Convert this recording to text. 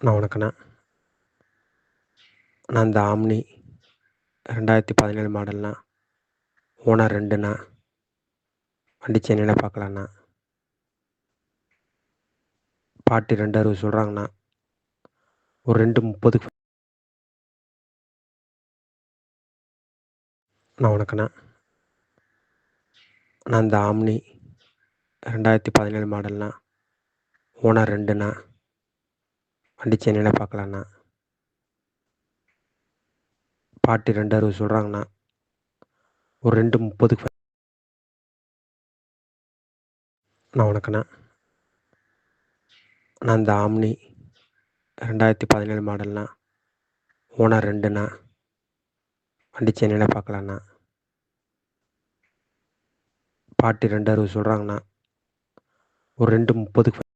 அண்ணா வணக்கண்ணா அண்ணா இந்த ஆம்னி ரெண்டாயிரத்தி பதினேழு மாடல்ண்ணா. ஓனர் ரெண்டுண்ணா. வண்டி சென்னையில் பார்க்கலாண்ணா. பாட்டி ரெண்டு அறுபது சொல்கிறாங்கண்ணா ஒரு ரெண்டு முப்பதுக்கு அண்ணா வணக்கண்ணா அண்ணா இந்த ஆம்னி ரெண்டாயிரத்தி பதினேழு மாடல்ண்ணா. ஓனர் ரெண்டுண்ணா. வண்டி சென்னையில் பார்க்கலாண்ணா பாட்டி ரெண்டு அறுபது சொல்கிறாங்கண்ணா ஒரு ரெண்டு முப்பதுக்கு அண்ணா வணக்கண்ணா. அண்ணா இந்த ஆம்னி ரெண்டாயிரத்தி பதினேழு மாடல்ண்ணா. ஓனர் ரெண்டுண்ணா. வண்டி சென்னையில் பார்க்கலாண்ணா பாட்டி ரெண்டு அறுபது சொல்கிறாங்கண்ணா ஒரு ரெண்டு முப்பதுக்கு